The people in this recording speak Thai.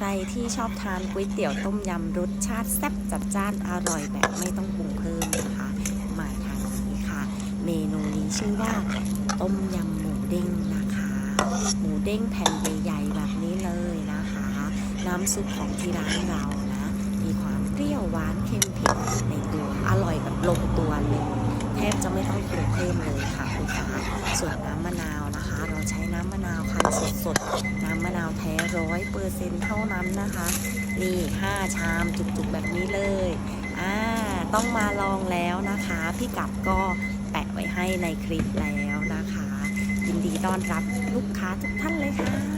ใครที่ชอบทานก๋วยเตี๋ยวต้มยำรสชาติแซ่บจัดจ้านอร่อยแบบไม่ต้องปรุงเพิ่มนะคะ มาทางนี้ค่ะ เมนูนี้ชื่อว่า ต้มยำหมูเด้งนะคะ หมูเด้งแผ่นใหญ่ๆแบบนี้เลยนะคะ น้ำซุปของที่ร้านเรานะ มีความเปรี้ยวหวานเค็มเผ็ดในตัวอร่อยแบบลงตัวเลยำมะนาวคั้นสดๆ น้ำมะนาวแท้ร้อยเปอร์เซ็นต์เท่านั้นนะคะ นี่ 5 ชามจุกๆ แบบนี้เลย อ่า ต้องมาลองแล้วนะคะ พี่กัดก็แปะไว้ให้ในคลิปแล้วนะคะ ยินดีต้อนรับลูกค้าทุกท่านเลยค่ะ